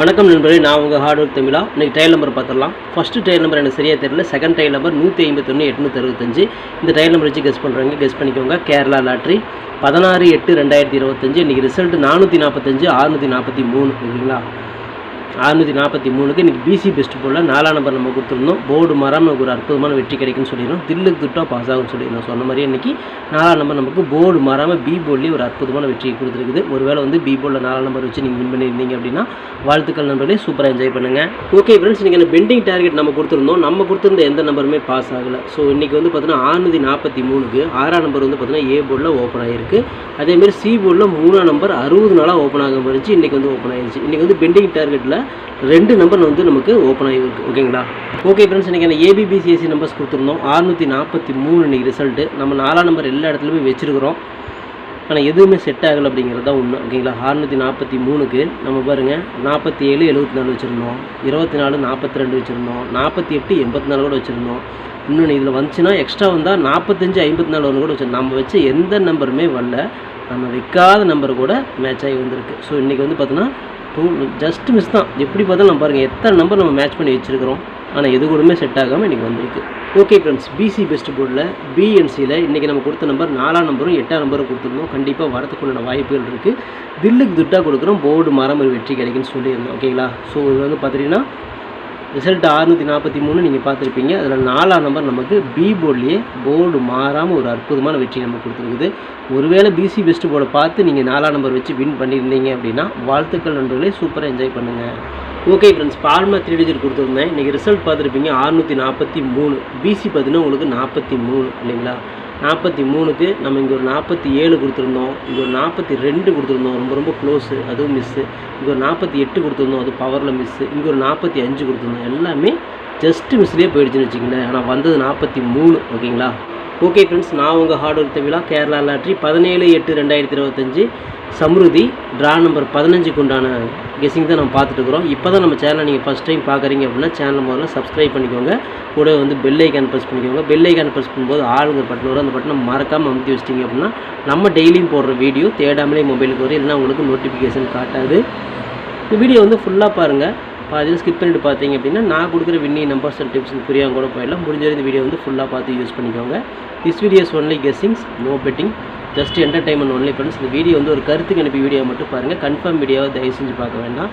வணக்கம் நண்பர்களே நான் உங்கள் ஹார்ட் ஒர்க் தமிழா. இன்றைக்கி டைல் நம்பர் பார்த்துடலாம். ஃபஸ்ட்டு டைல் நம்பர் எனக்கு சரியாக தெரியல. செகண்ட் டைல் நம்பர் நூற்றி ஐம்பத்தொன்று எட்நூற்றி அறுபத்தஞ்சு. இந்த டைல் நம்பர் வச்சு கெஸ் பண்ணுறவங்க கெஸ் பண்ணிக்கோங்க. கேரளா லாட்ரி பதினாறு எட்டு ரெண்டாயிரத்தி இருபத்தஞ்சு. இன்றைக்கி ரிசல்ட் நானூற்றி நாற்பத்தஞ்சு அறுநூற்றி நாற்பத்தி மூணு. ஓகேங்களா? அறுநூற்றி நாற்பத்தி மூணுக்கு இன்றைக்கி பிசி பெஸ்ட் போல் நாலாம் நம்பர் நம்ம கொடுத்துருந்தோம். போர்டு மரம் நமக்கு ஒரு அற்புதமான வெற்றி கிடைக்கும்னு சொல்லிடுறோம் தில்லுக்கு திட்டம் பாஸ் ஆகும்னு சொல்லிடுறோம் சொன்ன மாதிரி இன்றைக்கி நாலாம் நம்பர் நமக்கு போர்டு மாறாமல் பி போர்ட்லேயே ஒரு அற்புதமான வெற்றி கொடுத்துருக்குது. ஒருவேளை வந்து பி போர்டில் நாலாம் நம்பர் வச்சு நீங்கள் வின் பண்ணியிருந்தீங்க அப்படின்னா வாழ்த்துக்கள் நண்பர்களே. சூப்பராக என்ஜாய் பண்ணுங்கள் ஓகே ஃப்ரெண்ட்ஸ் இன்றைக்கி அந்த பெண்டிங் டார்கெட் நம்ம கொடுத்துருந்தோம். நம்ம கொடுத்துருந்த எந்த நம்பருமே பாஸ் ஆகலை. ஸோ இன்றைக்கி வந்து பார்த்தீங்கன்னா ஆறுநூற்றி நாற்பத்தி மூணுக்கு ஆறாம் நம்பர் வந்து பார்த்தீங்கன்னா ஏ போர்டில் ஓப்பன் ஆகிருக்கு அதேமாதிரி சி போர்டில் மூணாம் நம்பர் அறுபது நாளாக ஓப்பன் ஆக இருந்துச்சு. இன்றைக்கி வந்து ஓப்பன் ஆகிருச்சு இன்றைக்கி வந்து பெண்டிங் டார்கெட்டில் ரெண்டு நம்பர் வந்து நமக்கு ஓப்பன் ஆகிருக்கு ஓகேங்களா ஓகே ஃப்ரெண்ட்ஸ் இன்றைக்கி அந்த ஏபிபிசிஎஸ்சி நம்பர்ஸ் கொடுத்துருந்தோம். அறுநூற்றி நாற்பத்தி மூணு இன்றைக்கி ரிசல்ட்டு நம்ம நாலாம் நம்பர் எல்லா இடத்துலையுமே வச்சுருக்கிறோம். ஆனால் எதுவுமே செட் ஆகலை அப்படிங்கிறது தான் ஒன்று ஓகேங்களா அறுநூற்றி நாற்பத்தி மூணுக்கு நம்ம பாருங்கள் நாற்பத்தி ஏழு எழுபத்தி நாலு வச்சுருந்தோம். இருபத்தி நாலு நாற்பத்தி ரெண்டு வச்சுருந்தோம். நாற்பத்தி எட்டு எண்பத்தி நாலு கூட வச்சுருந்தோம். இன்னொன்று இதில் வந்துச்சுன்னா எக்ஸ்ட்ரா வந்தால் நாற்பத்தஞ்சு ஐம்பத்தி நாலு ஒன்று கூட வச்சுருந்தோம். நம்ம வச்சு எந்த நம்பருமே வரல. நம்ம வைக்காத நம்பர் கூட மேட்ச் ஆகி வந்திருக்கு. ஸோ இன்றைக்கி வந்து பார்த்தோன்னா டூ ஜஸ்ட் மிஸ் தான். எப்படி பார்த்தாலும் நம்ம பாருங்கள் எத்தனை நம்பர் நம்ம மேட்ச் பண்ணி வச்சுருக்கிறோம். ஆனால் எது கூடமே செட் ஆகாமல் இன்றைக்கி வந்திருக்கு. ஓகே ஃப்ரெண்ட்ஸ் பிசி பெஸ்ட் போர்டில் பிஎன்சியில் இன்றைக்கி நம்ம கொடுத்த நம்பர் நாலாம் நம்பரும் எட்டாம் நம்பரும் கொடுத்துருந்தோம். கண்டிப்பாக வரதுக்குண்டான வாய்ப்புகள் இருக்குது தில்லுக்கு துட்டாக கொடுக்குறோம். போர்டு மரம் ஒரு வெற்றி கிடைக்குன்னு சொல்லியிருந்தோம். ஓகேங்களா ஸோ இது வந்து பார்த்தீங்கன்னா ரிசல்ட் அறுநூற்றி நாற்பத்தி மூணு நீங்கள் பார்த்துருப்பீங்க. அதில் நாலாம் நம்பர் நமக்கு பி போர்ட்லேயே போர்டு மாறாமல் ஒரு அற்புதமான வெற்றி நமக்கு கொடுத்துருக்குது. ஒருவேளை பிசி பெஸ்ட் போர்டை பார்த்து நீங்கள் நாலாம் நம்பர் வச்சு வின் பண்ணியிருந்தீங்க அப்படின்னா வாழ்த்துக்கள் நண்பர்களே. சூப்பராக என்ஜாய் பண்ணுங்கள் ஓகே ஃப்ரெண்ட்ஸ் பால்மா த்ரீ டிஜிட் கொடுத்துருந்தேன். இன்றைக்கி ரிசல்ட் பார்த்துருப்பீங்க. அறுநூற்றி நாற்பத்தி மூணு. பிசி பார்த்தீங்கன்னா உங்களுக்கு நாற்பத்தி மூணு இல்லைங்களா? நாற்பத்தி மூணுக்கு நம்ம இங்கே ஒரு நாற்பத்தி ஏழு கொடுத்துருந்தோம். இங்கே ஒரு நாற்பத்தி ரெண்டு கொடுத்துருந்தோம். ரொம்ப ரொம்ப க்ளோஸு அதுவும் மிஸ்ஸு இங்கே ஒரு நாற்பத்தி எட்டு கொடுத்துருந்தோம். அது பவரில் மிஸ்ஸு இங்கே ஒரு நாற்பத்தி அஞ்சு கொடுத்துருந்தோம். எல்லாமே ஜஸ்ட்டு மிஸ்லேயே போயிடுச்சுன்னு வச்சுக்கோங்களேன். ஆனால் வந்தது நாற்பத்தி மூணு. ஓகேங்களா? ஓகே ஃப்ரெண்ட்ஸ் நான் உங்கள் ஹார்ட் ஒர்க் விழா கேரளா லாட்ரி பதினேழு எட்டு ரெண்டாயிரத்தி இருபத்தஞ்சி. சம்ருதி ட்ரா நம்பர் பதினஞ்சுக்கு உண்டான கெஸிங் தான் நம்ம பார்த்துட்டுருக்குறோம் இப்போ தான் நம்ம சேனலை நீங்கள் ஃபஸ்ட் டைம் பார்க்குறீங்க அப்படின்னா சேனல் முதல்ல சப்ஸ்கிரைப் பண்ணிக்கோங்க. கூட வந்து பெல் ஐக்கான் ப்ரெஸ் பண்ணிக்கோங்க. பெல் ஐக்கான் ப்ரெஸ் பண்ணும்போது ஆளுங்க பட்டன் வரும் அந்த பட்டனை மறக்காமல் அமுத்தி வச்சிட்டிங்க அப்படின்னா நம்ம டெய்லியும் போடுற வீடியோ தேடாமலே மொபைலுக்கு வரும். இல்லைன்னா உங்களுக்கு நோட்டிஃபிகேஷன் காட்டாது. இந்த வீடியோ வந்து ஃபுல்லாக பாருங்கள் பாதியில் ஸ்கிப் பண்ணிட்டு பார்த்தீங்க அப்படின்னா நான் கொடுக்குற வின்னி நம்பர்ஸ் அண்ட் டிப்ஸ் புரியாமல் கூட போயிடலாம். முடிஞ்ச வரை இந்த வீடியோ வந்து ஃபுல்லாக பார்த்து யூஸ் பண்ணிக்கோங்க. This videos only guessings no betting just entertainment only friends இந்த வீடியோ வந்து ஒரு கருத்துக்கு அனுப்பி வீடியோ மட்டும் பாருங்கள் கன்ஃபார்ம் வீடியோவை தயவு செஞ்சு பார்க்க வேண்டாம்.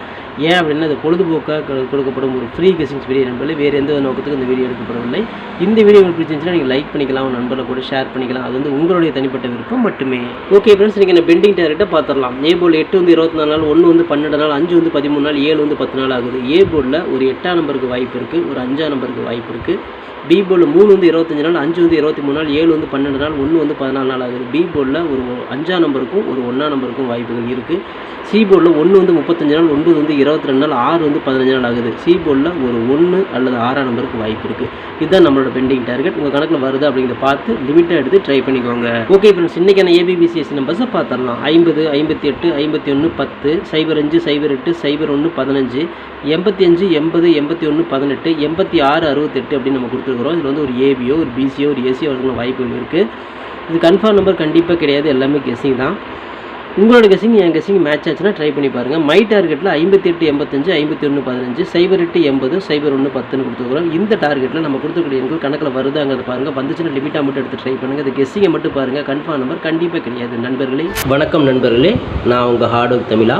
ஏன் அப்படின்னா அது பொழுதுபோக்காக கொடுக்கப்படும் ஒரு ஃப்ரீ கெஸ்ஸிங்ஸ் வீடியோ நண்பர்கள். வேறு எந்த நோக்கத்துக்கு இந்த வீடியோ எடுக்கப்படவில்லை. இந்த வீடியோ உங்களுக்கு பிடிச்சிருந்துச்சுன்னா நீங்கள் லைக் பண்ணிக்கலாம் நண்பர்களை கூட ஷேர் பண்ணிக்கலாம். அது வந்து உங்களுடைய தனிப்பட்ட விருப்பம் மட்டுமே. ஓகே ஃப்ரெண்ட்ஸ் நீங்கள் என்ன பெண்டிங் டேரக்டாக பார்த்துடலாம். ஏ போல் எட்டு வந்து இருபத்தி நாலு நாள் ஒன்று வந்து பன்னெண்டு நாள் அஞ்சு வந்து பதிமூணு நாள் ஏழு வந்து பத்து நாள் ஆகுது. ஏ போர்டில் ஒரு எட்டாம் நம்பருக்கு வாய்ப்பு இருக்குது ஒரு அஞ்சாம் நம்பருக்கு வாய்ப்பு இருக்குது பி போர்டில் மூணு வந்து இருபத்தஞ்சு நாள் அஞ்சு வந்து இருபத்தி மூணு நாள் ஏழு வந்து பன்னெண்டு நாள் ஒன்று வந்து பதினாலு நாள் ஆகுது. பி போர்டில் ஒரு அஞ்சாம் நம்பருக்கும் ஒரு ஒன்றாம் நம்பருக்கும் வாய்ப்புகள் இருக்குது சி போர்டில் ஒன்று வந்து முப்பத்தஞ்சு நாள் ஒன்பது வந்து இருபத்தி ரெண்டு நாள் ஆறு வந்து பதினஞ்சு நாள் ஆகுது. சி போர்டில் ஒரு ஒன்று அல்லது ஆறாம் நம்பருக்கு வாய்ப்பு இருக்குது இதுதான் நம்மளோட பெண்டிங் டார்கெட் உங்கள் கணக்கில் வருது அப்படிங்கிறத பார்த்து லிமிட்டாக எடுத்து ட்ரை பண்ணிக்கோங்க. ஓகே ஃப்ரெண்ட்ஸ் இன்றைக்கான ஏபிபிசிஎஸ் நம்பர்ஸை பார்த்துடலாம். ஐம்பது ஐம்பத்தி எட்டு ஐம்பத்தி ஒன்று பத்து சைபர் அஞ்சு சைபர் எட்டு சைபர் ஒன்று பதினஞ்சு எண்பத்தி அஞ்சு எண்பது எண்பத்தி ஒன்று பதினெட்டு எண்பத்தி ஆறு அறுபத்தெட்டு அப்படின்னு நம்ம கொடுத்துருக்குறோம். இதில் வந்து ஒரு ஏபியோ ஒரு பிசியோ ஒரு ஏசியோ வரதுக்கு வாய்ப்புகள் இருக்குது இது கன்ஃபார்ம் நம்பர் கண்டிப்பாக கிடையாது. எல்லாமே கெஸிங் தான். உங்களோட கெஸிங் என் கெஸிங் மேட்ச் ஆச்சுன்னா ட்ரை பண்ணி பாருங்கள் மை டார்கெட்டில் ஐம்பத்தி எட்டு எண்பத்தஞ்சு ஐம்பத்தி ஒன்று பதினஞ்சு சைபர் எட்டு எண்பது சைபர் ஒன்று பத்துன்னு கொடுத்துருக்குறோம். இந்த டார்கெட்டில் நம்ம கொடுத்துக்கூடிய எண்கள் கணக்கில் வருதாங்கிறத பாருங்கள் வந்துச்சுன்னா லிமிட்டாக மட்டும் எடுத்து ட்ரை பண்ணுங்கள் இந்த கெஸ்ஸிங்கை மட்டும் பாருங்கள் கன்ஃபார்ம் நம்பர் கண்டிப்பாக கிடையாது. நண்பர்களே வணக்கம் நண்பர்களே. நான் உங்கள் ஹார்ட் ஒர்க் தமிழா.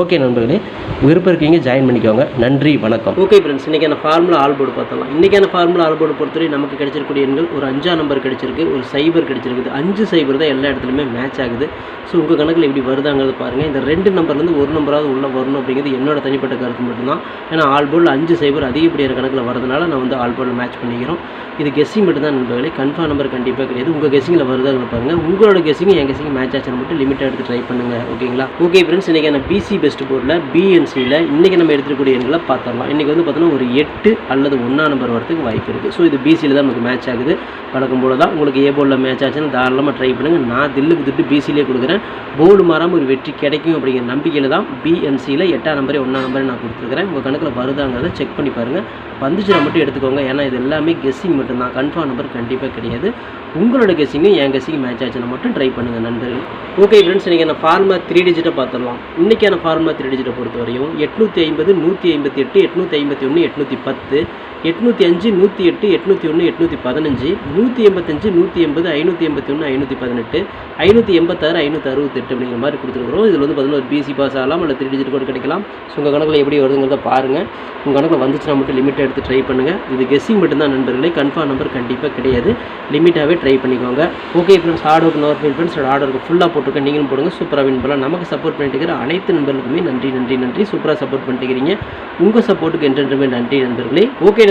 ஓகே நண்பர்களே விருப்பம் இருக்கீங்க ஜாயின் பண்ணிக்கோங்க. நன்றி வணக்கம். ஓகே ஃப்ரெண்ட்ஸ் இன்றைக்கான ஃபார்முலா ஆல் போர்டு பார்த்தலாம் இன்றைக்கான ஃபார்முலா ஆல் போர்டு பொறுத்தவரை நமக்கு கிடைச்சிருக்கூடிய எண்கள் ஒரு அஞ்சா நம்பர் கிடைச்சிருக்கு ஒரு சைபர் கிடைச்சிருக்குது. அஞ்சு சைபர் தான் எல்லா இடத்துலையுமே மேட்ச் ஆகுது. ஸோ உங்கள் கணக்கில் எப்படி வருதாங்கிறது பாருங்கள் இந்த ரெண்டு நம்பர்லேருந்து ஒரு நம்பராவது உள்ளே வரணும் அப்படிங்கிறது என்னோட தனிப்பட்ட கருத்து மட்டும்தான். ஏன்னா ஆல் போர்டில் அஞ்சு சைபர் அதிகப்படியான கணக்கில் வரதுனால நான் வந்து ஆல் போர்டில் மேட்ச் பண்ணிக்கிறோம். இது கெஸ்ஸிங் மட்டும் தான் நண்பர்களே. கன்ஃபார்ம் நம்பர் கண்டிப்பாக கிடையாது. உங்கள் கெஸ்ஸிங்கில் வருதாங்க பாருங்கள் உங்களோட கெஸ்ஸிங் என் கெஸ்ஸிங் மேட்ச் ஆச்சுன்னு மட்டும் லிமிட்டாக எடுத்து ட்ரை பண்ணுங்கள் ஓகேங்களா ஓகே ஃப்ரெண்ட்ஸ் இன்றைக்கான பிசி பெஸ்ட் போர்டில் பிஎன்சியில் இன்றைக்கி நம்ம எடுத்துக்கூடிய எண்களை பார்த்துடலாம். இன்றைக்கி வந்து பார்த்தோன்னா ஒரு எட்டு அல்லது ஒன்றா நம்பர் வரதுக்கு வாய்ப்பு இருக்குது ஸோ இது பிசியில் தான் நமக்கு மேட்ச் ஆகுது. வழக்கம் போல தான் உங்களுக்கு ஏ போர்டில் மேட்ச் ஆச்சுன்னு தாராளமாக ட்ரை பண்ணுங்கள் நான் தில்லுக்கு திட்டு பிசியிலே கொடுக்குறேன். போர்டு மாறாமல் ஒரு வெற்றி கிடைக்கும் அப்படிங்கிற நம்பிக்கையில் தான் பிஎன்சியில் எட்டாம் நம்பரே ஒன்றாம் நம்பரே நான் கொடுத்துருக்குறேன். உங்கள் கணக்கில் வருதாங்கிறத செக் பண்ணி பாருங்கள் வந்துச்சுனா மட்டும் எடுத்துக்கோங்க. ஏன்னா இது எல்லாமே கெஸ்ஸிங் மட்டும்தான் கன்ஃபார்ம் நம்பர் கண்டிப்பாக கிடையாது. உங்களோட கெஸ்ஸிங்கும் என் கெஸ்ஸிங் மேட்ச் ஆச்சுன்னா மட்டும் ட்ரை பண்ணுங்கள் நண்பர்கள். ஓகே ஃப்ரெண்ட்ஸ் இன்றைக்கி நான் ஃபார்மா த்ரீ டிஜிட்டை பார்த்துடலாம். இன்றைக்கான ஃபார்ம் த்ரீ டிஜிட்டை பொறுத்த வரையும் எட்நூற்றி ஐம்பது நூற்றி ஐம்பத்தி எட்டு எட்நூற்றி ஐம்பத்தி ஒன்று எட்நூற்றி பத்து எட்நூற்றி அஞ்சு நூற்றி எட்டு எட்நூற்றி ஒன்று எட்நூற்றி பதினஞ்சு நூற்றி எண்பத்தஞ்சு நூற்றி எண்பது ஐநூற்றி எண்பத்தி ஒன்று ஐநூற்றி பதினெட்டு ஐநூற்றி எண்பத்தாறு ஐநூற்றி அறுபத்தெட்டு அப்படிங்கிற மாதிரி கொடுத்துருக்குறோம். இதில் வந்து பார்த்தீங்கன்னா ஒரு பிசி பாஸ் ஆகலாம் இல்லை த்ரீ டிஜிட் கூட கிடைக்கலாம். ஸோ உங்கள் கணக்கில் எப்படி வருதுங்கிறத பாருங்கள் உங்கள் கணக்கில் வந்துச்சுன்னா மட்டும் லிமிட்டாக எடுத்து ட்ரை பண்ணுங்கள் இது கெஸ்ஸிங் மட்டும்தான் நண்பர்களே. கன்ஃபார்ம் நம்பர் கண்டிப்பாக கிடையாது. லிமிட்டாகவே ட்ரை பண்ணிக்கோங்க. Okay friends hard work nor feel friends ஆர்டருக்கு ஃபுல்லாக போட்டிருக்கேன். நீங்களும் போடுங்க. சூப்பராக வின் பண்ணலாம். நமக்கு சப்போர்ட் பண்ணிட்டு இருக்கிற அனைத்து நண்பர்களுக்குமே நன்றி நன்றி நன்றி. சூப்பராக சப்போர்ட் பண்ணிட்டு உங்கள் சப்போர்ட்டுக்கு என்றென்றுமே நன்றி நண்பர்களே. ஓகே